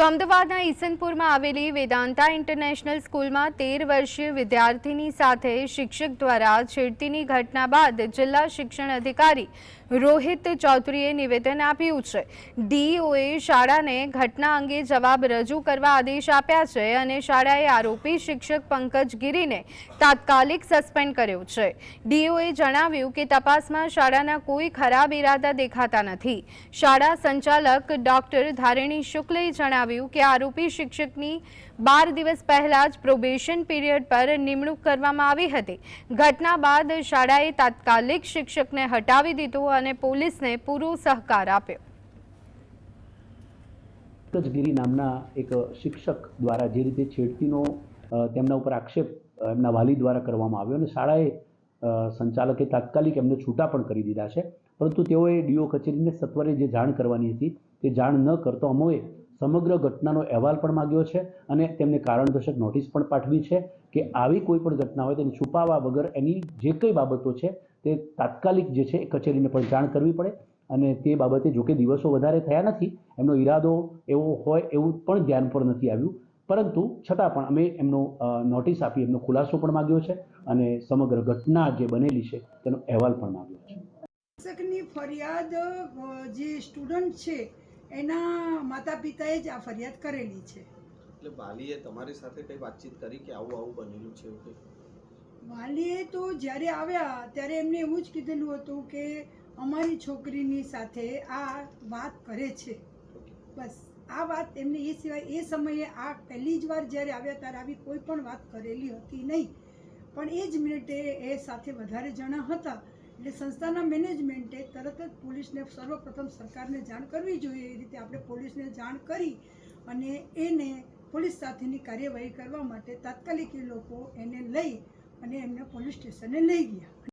તો અમદાવાદના ઈસનપુરમાં આવેલી વેદાંતા ઇન્ટરનેશનલ સ્કૂલમાં તેર વર્ષીય વિદ્યાર્થીની સાથે શિક્ષક દ્વારા છેડતીની ઘટના બાદ જિલ્લા શિક્ષણ અધિકારી રોહિત ચૌધરીએ નિવેદન આપ્યું છે. ડીઓએ શાળાને ઘટના અંગે જવાબ રજૂ કરવા આદેશ આપ્યા છે અને શાળાએ આરોપી શિક્ષક પંકજ ગીરીને તાત્કાલિક સસ્પેન્ડ કર્યો છે. ડીઓએ જણાવ્યું કે તપાસમાં શાળાના કોઈ ખરાબ ઇરાદા દેખાતા નથી. શાળા સંચાલક ડોક્ટર ધારિણી શુક્લે જણાવ્યું કે આરોપી શિક્ષકની બાર દિવસ પહેલા જ પ્રોબેશન પીરિયડ પર નિમણૂક કરવામાં આવી હતી. ઘટના બાદ શાળાએ તાત્કાલિક શિક્ષકને હટાવી દીધો અને પોલીસને પૂરો સહકાર આપ્યો. પંકજગીરી નામના એક શિક્ષક દ્વારા જે રીતે છેડતીનો તેમના ઉપર આક્ષેપ એમના વાલી દ્વારા કરવામાં આવ્યો અને શાળાએ સંચાલકે તાત્કાલિક એમને છૂટા પણ કરી દીધા છે. પરંતુ તેઓએ ડીઓ કચેરીને સત્વરે જે જાણ કરવાની હતી તે જાણ ન કરતો અમોએ સમગ્ર ઘટનાનો અહેવાલ પણ માગ્યો છે અને તેમને કારણદર્શક નોટિસ પણ પાઠવી છે કે આવી કોઈ પણ ઘટના હોય તેને છુપાવવા વગર એની જે કંઈ બાબતો છે તે તાત્કાલિક જે છે એ કચેરીને પણ જાણ કરવી પડે અને તે બાબતે જોકે દિવસો વધારે થયા નથી, એમનો ઈરાદો એવો હોય એવું પણ ધ્યાન પર નથી આવ્યું. પરંતુ છતાં પણ અમે એમનો નોટિસ આપી, એમનો ખુલાસો પણ માગ્યો છે અને સમગ્ર ઘટના જે બનેલી છે તેનો અહેવાલ પણ માગ્યો છે. ફરિયાદ જે સ્ટુડન્ટ છે એના માતા પિતાએ જ આ ફરિયાદ કરેલી છે. એટલે વાલીએ તમારી સાથે કઈ વાતચીત કરી કે આવું આવું બનેલું છે એવું વાલીએ તો જ્યારે આવ્યા ત્યારે એમને એવું જ કીધેલું હતું કે અમારી છોકરીની સાથે આ વાત કરે છે. બસ આ વાત એમને એ સિવાય એ સમયે આ પહેલી જ વાર જ્યારે આવ્યા ત્યારે આવી કોઈ પણ વાત કરેલી હતી નહીં. પણ એ જ મિનિટે એ સાથે વધારે જણા હતા. એટલે સંસ્થાના મેનેજમેન્ટે તરત જ પોલીસને સર્વપ્રથમ સરકારને જાણ કરવી જોઈએ. એ રીતે આપણે પોલીસને જાણ કરી અને એને પોલીસ સાથેની કાર્યવાહી કરવા માટે તાત્કાલિક એ લોકો એને લઈ અને એમને પોલીસ સ્ટેશને લઈ ગયા.